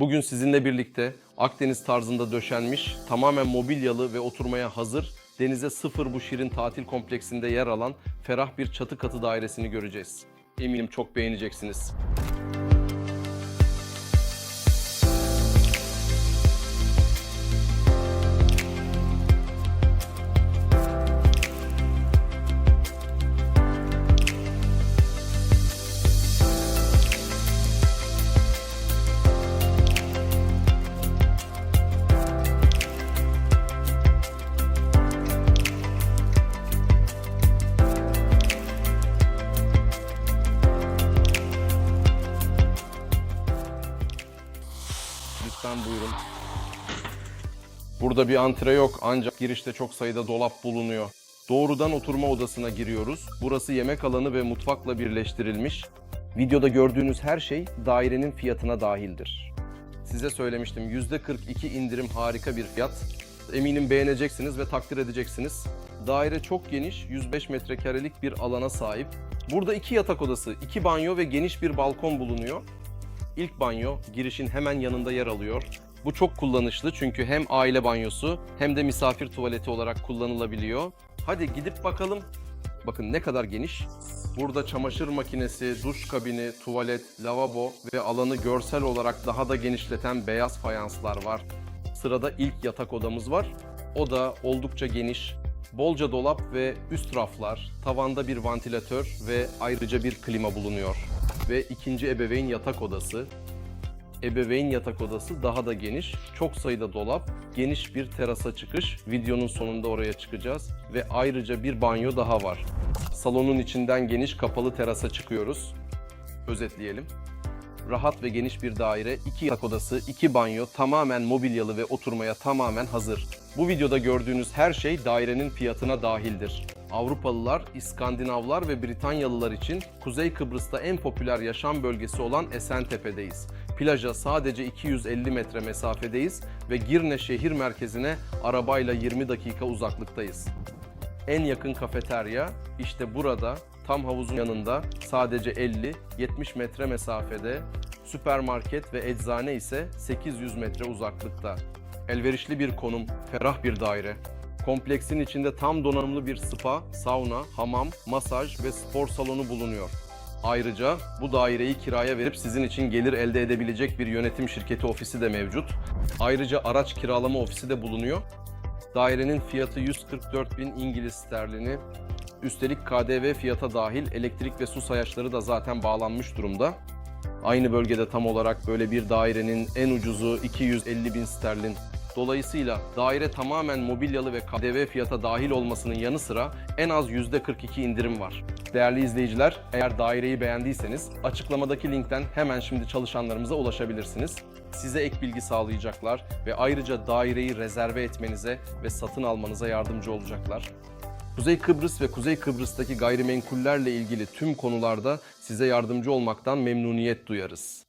Bugün sizinle birlikte Akdeniz tarzında döşenmiş, tamamen mobilyalı ve oturmaya hazır, denize sıfır bu şirin tatil kompleksinde yer alan ferah bir çatı katı dairesini göreceğiz. Eminim çok beğeneceksiniz. Lütfen buyurun. Burada bir antre yok ancak girişte çok sayıda dolap bulunuyor. Doğrudan oturma odasına giriyoruz. Burası yemek alanı ve mutfakla birleştirilmiş. Videoda gördüğünüz her şey dairenin fiyatına dahildir. Size söylemiştim %42 indirim harika bir fiyat. Eminim beğeneceksiniz ve takdir edeceksiniz. Daire çok geniş, 105 metrekarelik bir alana sahip. Burada iki yatak odası, iki banyo ve geniş bir balkon bulunuyor. İlk banyo girişin hemen yanında yer alıyor. Bu çok kullanışlı çünkü hem aile banyosu hem de misafir tuvaleti olarak kullanılabiliyor. Hadi gidip bakalım. Bakın ne kadar geniş. Burada çamaşır makinesi, duş kabini, tuvalet, lavabo ve alanı görsel olarak daha da genişleten beyaz fayanslar var. Sırada ilk yatak odamız var. O da oldukça geniş. Bolca dolap ve üst raflar, tavanda bir vantilatör ve ayrıca bir klima bulunuyor. Ve ikinci ebeveyn yatak odası. Ebeveyn yatak odası daha da geniş. Çok sayıda dolap, geniş bir terasa çıkış. Videonun sonunda oraya çıkacağız. Ve ayrıca bir banyo daha var. Salonun içinden geniş kapalı terasa çıkıyoruz. Özetleyelim. Rahat ve geniş bir daire, iki yatak odası, iki banyo, tamamen mobilyalı ve oturmaya tamamen hazır. Bu videoda gördüğünüz her şey dairenin fiyatına dahildir. Avrupalılar, İskandinavlar ve Britanyalılar için Kuzey Kıbrıs'ta en popüler yaşam bölgesi olan Esentepe'deyiz. Plaja sadece 250 metre mesafedeyiz ve Girne şehir merkezine arabayla 20 dakika uzaklıktayız. En yakın kafeterya işte burada tam havuzun yanında sadece 50-70 metre mesafede. Süpermarket ve eczane ise 800 metre uzaklıkta. Elverişli bir konum, ferah bir daire. Kompleksin içinde tam donanımlı bir spa, sauna, hamam, masaj ve spor salonu bulunuyor. Ayrıca bu daireyi kiraya verip sizin için gelir elde edebilecek bir yönetim şirketi ofisi de mevcut. Ayrıca araç kiralama ofisi de bulunuyor. Dairenin fiyatı 144 bin İngiliz sterlini. Üstelik KDV fiyata dahil elektrik ve su sayaçları da zaten bağlanmış durumda. Aynı bölgede tam olarak böyle bir dairenin en ucuzu 250 bin sterlin. Dolayısıyla daire tamamen mobilyalı ve KDV fiyata dahil olmasının yanı sıra en az %42 indirim var. Değerli izleyiciler, eğer daireyi beğendiyseniz açıklamadaki linkten hemen şimdi çalışanlarımıza ulaşabilirsiniz. Size ek bilgi sağlayacaklar ve ayrıca daireyi rezerve etmenize ve satın almanıza yardımcı olacaklar. Kuzey Kıbrıs ve Kuzey Kıbrıs'taki gayrimenkullerle ilgili tüm konularda size yardımcı olmaktan memnuniyet duyarız.